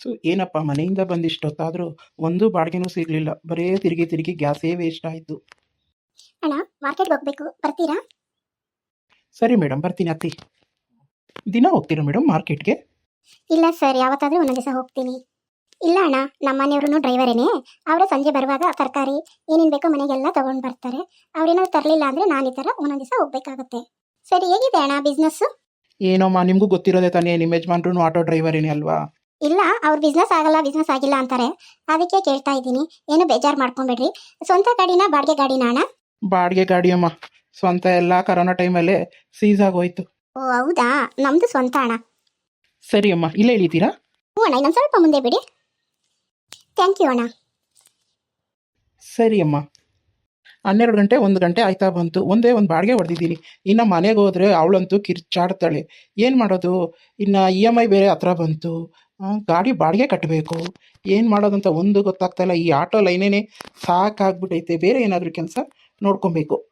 So ಏನಪ್ಪ ಮನೆಯಿಂದ ಬಂದಿಷ್ಟೊತ್ತಾದರೂ ಒಂದು ಬಾಡಿಗೆನೂ ಸಿಗಲಿಲ್ಲ. ಬರೇ ತಿರುಗಿ ತಿರುಗಿ ಗ್ಯಾಸೇ ವೇಸ್ಟ್ ಆಯಿತು. ಅಣ್ಣ ಮಾರ್ಕೆಟ್ಗೆ ಹೋಗ್ಬೇಕು. ಬರ್ತೀರಾ? ಸರಿ ಮೇಡಮ್ ಬರ್ತೀನಿ ಅತ್ತಿ. ದಿನ ಹೋಗ್ತೀರಾ ಮೇಡಮ್ ಮಾರ್ಕೆಟ್ಗೆ? ಇಲ್ಲ ಸರ್ ಯಾವತ್ತಾದ್ರೂ ಒಂದೊಂದು ದಿವಸ ಹೋಗ್ತೀನಿ. ಇಲ್ಲ ಅಣ್ಣ ನಮ್ಮ ಮನೆಯವ್ರು ಡ್ರೈವರೇನೆ. ಅವರು ಸಂಜೆ ಬರುವಾಗ ತರಕಾರಿ ಏನೇನು ಬೇಕೋ ಮನೆಗೆಲ್ಲ ತಗೊಂಡು ಬರ್ತಾರೆ. ಅವ್ರೇನಾದ್ರು ತರಲಿಲ್ಲ ಅಂದರೆ ನಾನು ಈ ಥರ ಒಂದೊಂದು ದಿವಸ ಹೋಗ್ಬೇಕಾಗತ್ತೆ. ಸರಿ ಹೇಗಿದೆ ಅಣ್ಣ ಬಿಸ್ನೆಸ್ಸು ಏನೋಮ್ಮ ನಿಮಗೂ ಗೊತ್ತಿರೋದೇ ತಾನೇ ನಿಮ್ಮ ಯಜಮಾನ್ರು ಆಟೋ ಡ್ರೈವರೇನೆ ಅಲ್ವಾ? ಇಲ್ಲ ಅವ್ರ ಬಿಸ್ನೆಸ್ ಆಗಲ್ಲ ಬಿಸ್ನೆಸ್ ಆಗಿಲ್ಲ ಅಂತಾರೆ. ಅದಕ್ಕೆ ಕೇಳ್ತಾ ಇದ್ದೀನಿ ಏನು ಬೇಜಾರು ಮಾಡ್ಕೊಂಬೇಡ್ರಿ. ಸ್ವಂತ ಗಾಡಿನ ಬಾಡಿಗೆ ಗಾಡಿನ ಅಣ್ಣ? ಬಾಡಿಗೆ ಗಾಡಿ ಅಮ್ಮ. ಸ್ವಂತ ಎಲ್ಲ ಕರೋನಾ ಟೈಮಲ್ಲೇ ಸೀಸ್ ಆಗೋಯ್ತು. ಓ ಹೌದಾ? ನಮ್ದು ಸ್ವಂತ ಅಣ್ಣ. ಸರಿ ಅಮ್ಮ ಇಲ್ಲೇ ಇಳಿತೀರಾ? ಹ್ಞೂ ಅಣ್ಣ ಇನ್ನೊಂದು ಸ್ವಲ್ಪ ಮುಂದೆ ಬಿಡಿ. ಥ್ಯಾಂಕ್ ಯು ಅಣ್ಣ. ಸರಿ ಅಮ್ಮ. ಹನ್ನೆರಡು ಗಂಟೆ ಒಂದು ಗಂಟೆ ಆಯ್ತಾ ಬಂತು. ಒಂದೇ ಒಂದು ಬಾಡಿಗೆ ಹೊಡೆದಿದ್ದೀನಿ ಇನ್ನು ಮನೆಗೆ ಹೋದರೆ ಅವಳಂತೂ ಕಿರ್ಚಾಡ್ತಾಳೆ. ಏನು ಮಾಡೋದು? ಇನ್ನು ಇ ಎಂ ಐ ಬೇರೆ ಹತ್ರ ಬಂತು. ಗಾಡಿ ಬಾಡಿಗೆ ಕಟ್ಟಬೇಕು. ಏನು ಮಾಡೋದಂತ ಒಂದು ಗೊತ್ತಾಗ್ತಾ ಇಲ್ಲ. ಈ ಆಟೋ ಲೈನೇನೆ ಸಾಕಾಗ್ಬಿಟ್ಟೈತೆ ಬೇರೆ ಏನಾದರೂ ಕೆಲಸ ನೋಡ್ಕೊಬೇಕು.